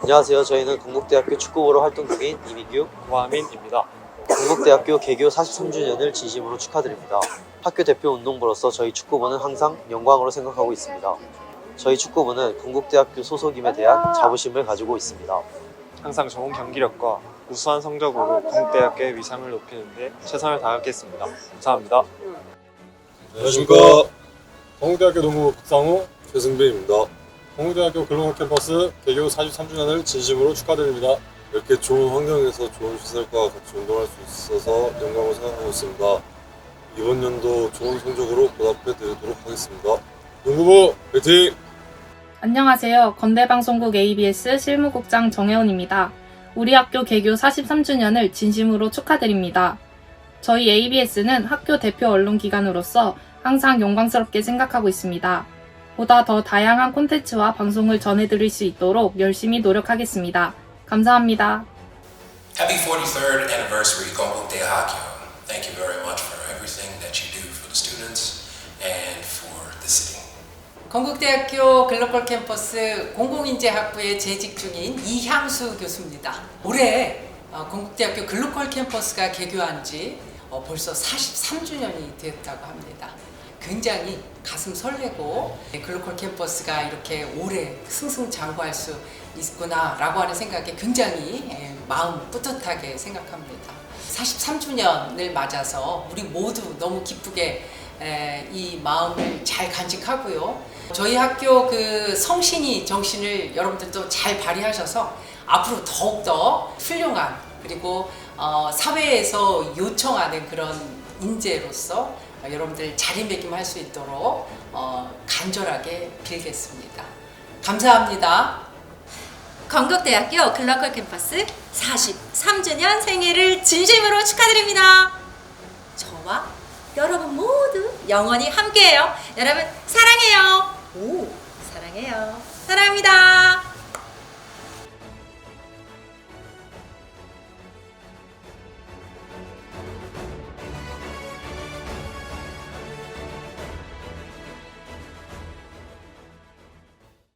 안녕하세요. 저희는 건국대학교 축구부로 활동 중인 이민규, 고하민입니다. 건국대학교 개교 43주년을 진심으로 축하드립니다. 학교 대표 운동부로서 저희 축구부는 항상 영광으로 생각하고 있습니다. 저희 축구부는 건국대학교 소속임에 대한 자부심을 가지고 있습니다. 항상 좋은 경기력과 우수한 성적으로 건국대학교의 위상을 높이는데 최선을 다하겠습니다. 감사합니다. 안녕하십니까. 동국대학교 농구 박상우 최승빈입니다. 동국대학교 글로벌 캠퍼스 개교 43주년을 진심으로 축하드립니다. 이렇게 좋은 환경에서 좋은 시설과 같이 운동할 수 있어서 영광을 생각하고 있습니다. 이번 연도 좋은 성적으로 보답해 드리도록 하겠습니다. 농구부 화이팅! 안녕하세요. 건대방송국 ABS 실무국장 정혜원입니다. 우리 학교 개교 43주년을 진심으로 축하드립니다. 저희 ABS는 학교 대표 언론기관으로서 항상 영광스럽게 생각하고 있습니다. 보다 더 다양한 콘텐츠와 방송을 전해드릴 수 있도록 열심히 노력하겠습니다. 감사합니다. Happy 43rd anniversary, Gonguk Hakyo. Thank you very much for everything that you do for the students and for the city. 건국대학교 글로벌 캠퍼스 공공인재학부에 재직 중인 이향수 교수입니다. 올해 어, 건국대학교 글로벌 캠퍼스가 개교한 지 어, 벌써 43주년이 됐다고 합니다. 굉장히 가슴 설레고 네, 글로벌 캠퍼스가 이렇게 오래 승승장구할 수 있구나라고 하는 생각에 굉장히 예, 마음 뿌듯하게 생각합니다. 43주년을 맞아서 우리 모두 너무 기쁘게 에, 이 마음을 잘 간직하고요. 저희 학교 그 성신이 정신을 여러분들도 잘 발휘하셔서 앞으로 더욱더 훌륭한 그리고 어, 사회에서 요청하는 그런 인재로서 여러분들 자리매김할 수 있도록 어, 간절하게 빌겠습니다. 감사합니다. 건국대학교 글로컬 캠퍼스 43주년 생일을 진심으로 축하드립니다. 저와 여러분 모두 영원히 함께해요. 여러분 사랑해요. 오, 사랑해요. 사랑합니다.